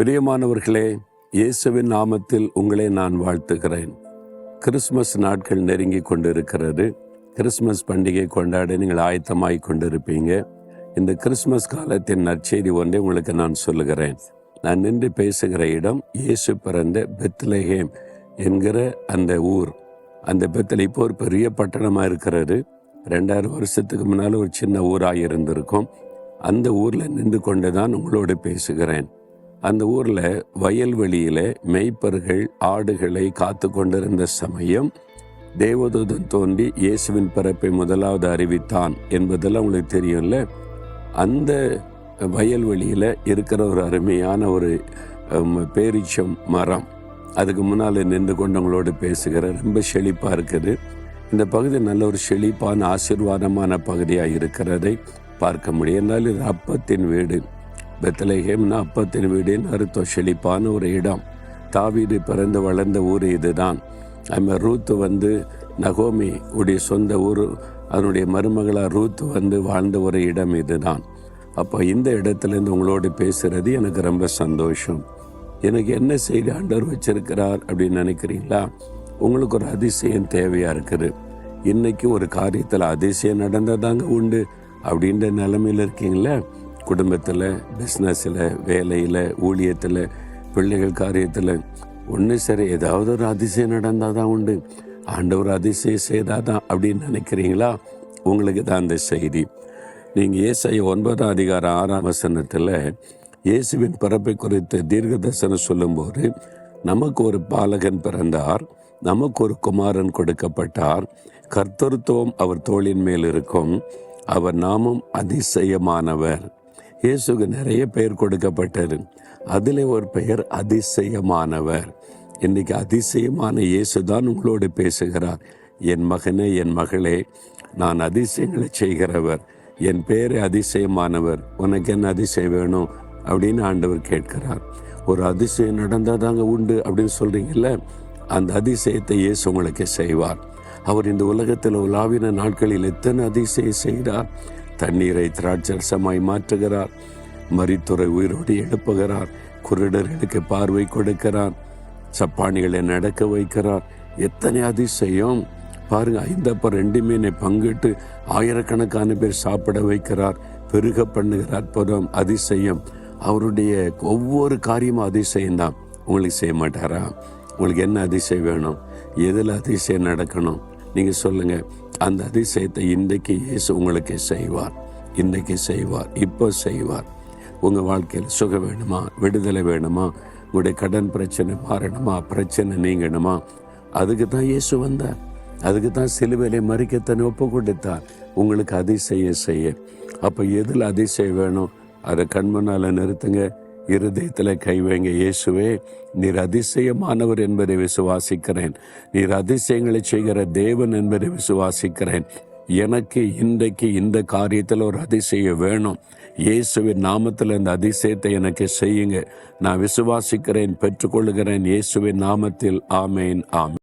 பிரியமானவர்களே இயேசுவின் நாமத்தில் உங்களை நான் வாழ்த்துகிறேன். கிறிஸ்மஸ் நாட்கள் நெருங்கி கொண்டிருக்கிறது. கிறிஸ்மஸ் பண்டிகை கொண்டாட நீங்கள் ஆயத்தமாய் கொண்டிருப்பீங்க. இந்த கிறிஸ்மஸ் காலத்தின் நற்செய்தி ஒன்றை உங்களுக்கு நான் சொல்லுகிறேன். நான் நின்று பேசுகிற இடம் இயேசு பிறந்த பெத்லஹேம் என்கிற அந்த ஊர். அந்த பெத்தில் இப்போ ஒரு பெரிய பட்டணமாக இருக்கிறது. ரெண்டாயிரம் வருஷத்துக்கு முன்னால் ஒரு சின்ன ஊராக இருந்திருக்கும். அந்த ஊரில் நின்று கொண்டு தான் உங்களோடு பேசுகிறேன். அந்த ஊரில் வயல்வெளியில் மெய்ப்பர்கள் ஆடுகளை காத்து கொண்டிருந்த சமயம் தேவதூதன் தோன்றி இயேசுவின் பிறப்பை முதலாவது அறிவித்தான் என்பதெல்லாம் உங்களுக்கு தெரியும்ல? அந்த வயல்வெளியில் இருக்கிற ஒரு அருமையான ஒரு பேரிச்சம் மரம். அதுக்கு முன்னால் நின்று கொண்டவங்களோடு பேசுகிற ரொம்ப செழிப்பாக இருக்குது. இந்த பகுதி நல்ல ஒரு செழிப்பான ஆசீர்வாதமான பகுதியாக இருக்கிறதை பார்க்க முடியும். என்றால் இது அப்பத்தின் வீடு. பெத்தலேஹேம்னா அப்பத்தின் வீடின் அறுத்த செழிப்பான ஒரு இடம். தாவீது பிறந்து வளர்ந்த ஊர் இதுதான். நம்ம ரூத்து வந்து நகோமி உடைய சொந்த ஊர் அதனுடைய மருமகளாக ரூத்து வந்து வாழ்ந்த ஒரு இடம் இதுதான். அப்போ இந்த இடத்துலேருந்து உங்களோடு பேசுகிறது எனக்கு ரொம்ப சந்தோஷம். எனக்கு என்ன செய்தி ஆண்டவர் வச்சிருக்கிறார் அப்படின்னு நினைக்கிறீங்களா? உங்களுக்கு ஒரு அதிசயம் தேவையாக இருக்குது. இன்றைக்கி ஒரு காரியத்தில் அதிசயம் நடந்ததாங்க உண்டு. அப்படின்ற நிலமையில் இருக்கீங்களே? குடும்பத்தில் பிஸ்னஸில் வேலையில் ஊழியத்தில் பிள்ளைகள் காரியத்தில் ஒன்று சரி ஏதாவது ஒரு அதிசயம் நடந்தால் தான் உண்டு. ஆண்டவர் அதிசயம் செய்தால் தான் அப்படின்னு நினைக்கிறீங்களா? உங்களுக்கு தான் அந்த செய்தி. நீங்கள் ஏசாய ஒன்பதாம் அதிகாரம் ஆறாம் வசனத்தில் இயேசுவின் பிறப்பை குறித்து தீர்க்க தரிசனம் சொல்லும்போது நமக்கு ஒரு பாலகன் பிறந்தார் நமக்கு ஒரு குமாரன் கொடுக்கப்பட்டார். கர்த்தருத்துவம் அவர் தோளின் மேல் இருக்கும். அவர் நாமும் அதிசயமானவர். இயேசுக்கு நிறைய பெயர் கொடுக்கப்பட்டது. அதில் ஒரு பெயர் அதிசயமானவர். இன்றைக்கு அதிசயமான இயேசு தான் உங்களோடு பேசுகிறார். என் மகனே என் மகளே நான் அதிசயங்களை செய்கிறவர். என் பேர் அதிசயமானவர். உனக்கு என்ன அதிசயம் வேணும்? அப்படின்னு ஆண்டவர் கேட்கிறார். ஒரு அதிசயம் நடந்தால் தாங்க உண்டு அப்படின்னு சொல்றீங்கல்ல? அந்த அதிசயத்தை இயேசு உங்களுக்கு செய்வார். அவர் இந்த உலகத்தில் உலாவின நாட்களில் எத்தனை அதிசயம் செய்கிறார் தண்ணீரை திராட்சரசமாய் மாற்றுகிறார். மரித்துறை உயிரோடு எழுப்புகிறார். குருடர்களுக்கு பார்வை கொடுக்கிறார். சப்பானிகளை நடக்க வைக்கிறார். எத்தனை அதிசயம். பாருங்க ஐந்தப்ப ரெண்டு மீனை பங்கிட்டு ஆயிரக்கணக்கான பேர் சாப்பிட வைக்கிறார். பெருக பண்ணுகிற அற்புதம் அதிசயம். அவருடைய ஒவ்வொரு காரியமும் அதிசயம் தான் உங்களுக்கு செய்ய மாட்டாரா? உங்களுக்கு என்ன அதிசயம் வேணும்? எதில் அதிசயம் நடக்கணும்? நீங்கள் சொல்லுங்கள் அந்த அதிசயத்தை இன்றைக்கு இயேசு உங்களுக்கு செய்வார். இன்றைக்கு செய்வார். இப்போ செய்வார். உங்கள் வாழ்க்கையில் சுகம் வேணுமா? விடுதலை வேணுமா? உங்களுடைய கடன் பிரச்சனை மாறணுமா? பிரச்சனை நீங்கணுமா? அதுக்கு தான் இயேசு வந்தார். அதுக்கு தான் சிலுவையிலே மறிக்கத்தனை ஒப்பு கொடுத்தார் உங்களுக்கு அதிசயம் செய்ய. அப்போ எதில் அதிசயம் வேணும்? அதை கண்முன்னால் நிறுத்துங்க. இருதயத்தில் கை வைங்க. இயேசுவே நீர் அதிசயமானவர் என்பதை விசுவாசிக்கிறேன். நீர் அதிசயங்களை செய்கிற தேவன் என்பதை விசுவாசிக்கிறேன். எனக்கு இன்றைக்கு இந்த காரியத்தில் ஒரு அதிசயம் வேணும். இயேசுவின் நாமத்தில் இந்த அதிசயத்தை எனக்கு செய்யுங்க. நான் விசுவாசிக்கிறேன் பெற்றுக்கொள்கிறேன் இயேசுவின் நாமத்தில் ஆமேன் ஆமேன்.